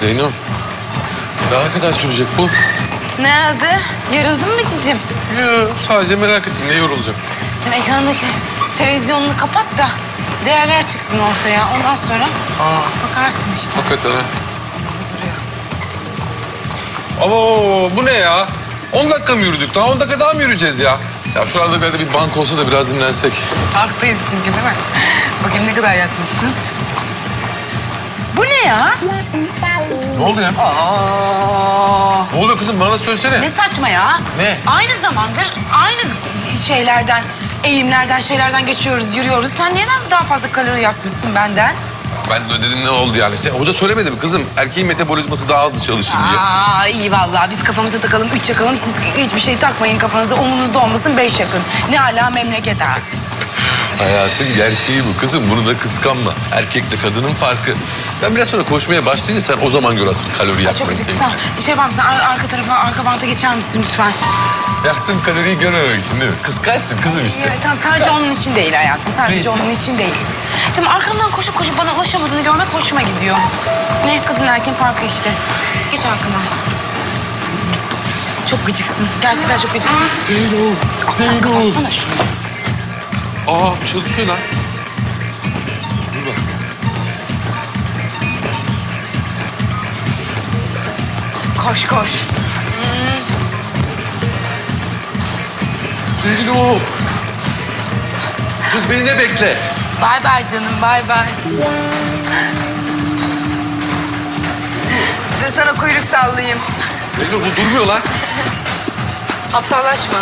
Zeyno. Daha ne kadar sürecek bu? Ne adı? Yoruldun mu cicim? Yok sadece merak ettim ne yorulacak. Şimdi ekrandaki televizyonunu kapat da değerler çıksın ortaya. Ondan sonra bakarsın işte. Hakikaten ha. Burada duruyor. Ama bu ne ya? 10 dakika mı yürüdük? Daha 10 dakika daha mı yürüyeceğiz ya? Ya şurada bir bir bank olsa da biraz dinlensek. Parktayız çünkü değil mi? Bakayım ne kadar yatmışsın. Bu ne ya? Ne oldu ya? Aa, Ne oluyor kızım bana söylesene. ne saçma ya? Ne? Aynı zamandır aynı şeylerden, eğimlerden, şeylerden geçiyoruz, yürüyoruz. Sen neden daha fazla kalori yakmışsın benden? Ben de dedim ne oldu yani? İşte hoca söylemedi mi kızım? Erkeğin metabolizması daha hızlı çalışır diye. Aa iyi vallahi biz kafamıza takalım, üç yakalım. Siz hiçbir şey takmayın kafanıza. Umunuzda olmasın, beş yakın. Ne ala memleket ha. Hayatın gerçeği bu kızım. Bunu da kıskanma. Erkekle kadının farkı. Ben biraz sonra koşmaya başlayınca sen o zaman gör asıl kalori Çok yakmayı acıktı. sevdiğini. Tamam. Şey yapar mısın? Ar- arka tarafa, arka banta geçer misin lütfen? Yaktığın kaloriyi görmemek için değil mi? Kıskançsın kızım işte. Ya, tamam sadece onun için değil hayatım. Sadece Neyse. onun için değil. Tamam arkamdan koşup koşup bana ulaşamadığını görmek hoşuma gidiyor. Ne kadın erkeğin farkı işte. Geç arkama. Çok gıcıksın. Gerçekten çok gıcıksın. Zeyno, Alttan kapatsana şunu. Aa çalışıyor lan. Dur bak. Koş koş. Zeyno. Kız beni ne bekle? Bay bay canım bay bay. Dur sana kuyruk sallayayım. Zeyno bu durmuyor lan. Aptallaşma.